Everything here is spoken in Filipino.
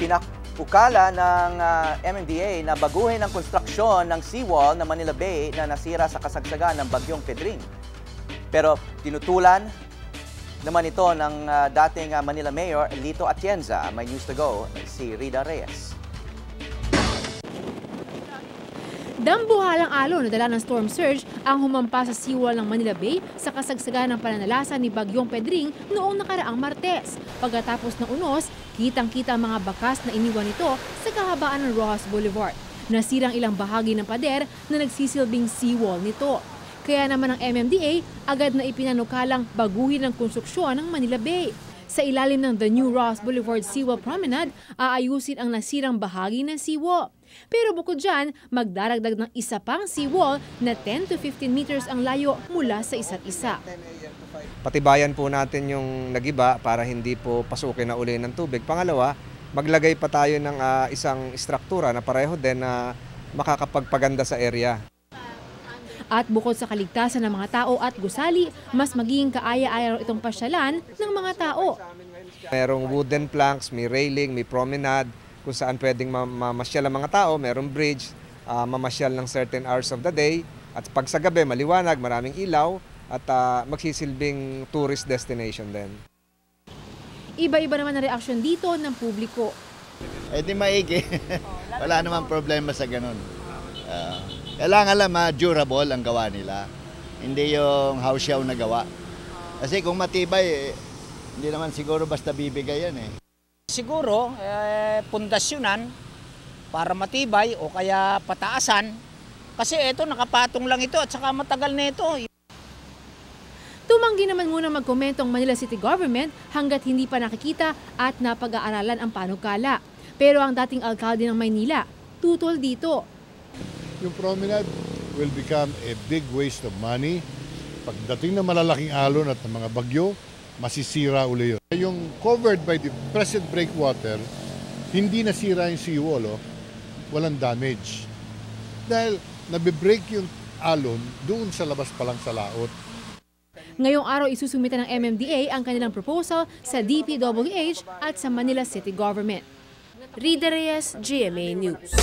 Ipinakukala ng ah, MMDA na baguhin ang konstruksyon ng seawall ng Manila Bay na nasira sa kasagsagan ng Bagyong Pedring. Pero tinutulan naman ito ng ah, dating ah, Manila Mayor Lito Atienza. May news to go si Rida Reyes. Dambuhalang alon na dala ng storm surge ang humampa sa seawall ng Manila Bay sa kasagsagan ng pananalasa ni Bagyong Pedring noong nakaraang Martes. Pagkatapos ng unos, kitang-kita ang mga bakas na iniwan nito sa kahabaan ng Rojas Boulevard. Nasirang ilang bahagi ng pader na nagsisilbing seawall nito. Kaya naman ang MMDA agad na ipinanukalang baguhin ang konstruksyon ng Manila Bay. Sa ilalim ng The New Ross Boulevard Seawall Promenade, aayusin ang nasirang bahagi ng seawall. Pero bukod dyan, magdaragdag ng isa pang seawall na 10 to 15 meters ang layo mula sa isa't isa. patibayan po natin yung nagiba para hindi po pasukin na uli ng tubig. Pangalawa, maglagay pa tayo ng ah, isang struktura na pareho din na makakapagpaganda sa area. At bukod sa kaligtasan ng mga tao at gusali, mas magiging kaaya-aya raw itong pasyalan ng mga tao. Merong wooden planks, may railing, may promenade, kung saan pwedeng ma- mamasyal ang mga tao, merong bridge, ah, mamasyal ng certain hours of the day. At pag sa gabi, maliwanag, maraming ilaw, at ah, magsisilbing tourist destination din. Iba-iba naman ang reaksyon dito ng publiko. Eh di maigi. Wala namang problema sa ganun. Ah, kailangan lang ma durable ang gawa nila. Hindi yung house show na gawa. Kasi kung matibay, eh, hindi naman siguro basta bibigay yan eh. Siguro, eh, pundasyonan para matibay o kaya pataasan. Kasi ito, nakapatong lang ito at saka matagal na ito. Tumanggi naman muna magkomento ang Manila City Government hanggat hindi pa nakikita at napag-aaralan ang panukala. Pero ang dating alkalde ng Maynila, tutol dito. Yung promenade will become a big waste of money. Pagdating ng malalaking alon at ng mga bagyo, masisira uli yun. Yung covered by the present breakwater, hindi nasira yung seawall, oh. walang damage. Dahil nabibreak yung alon doon sa labas pa lang sa laot. Ngayong araw isusumita ng MMDA ang kanilang proposal sa DPWH at sa Manila City Government. Rida Reyes, GMA News.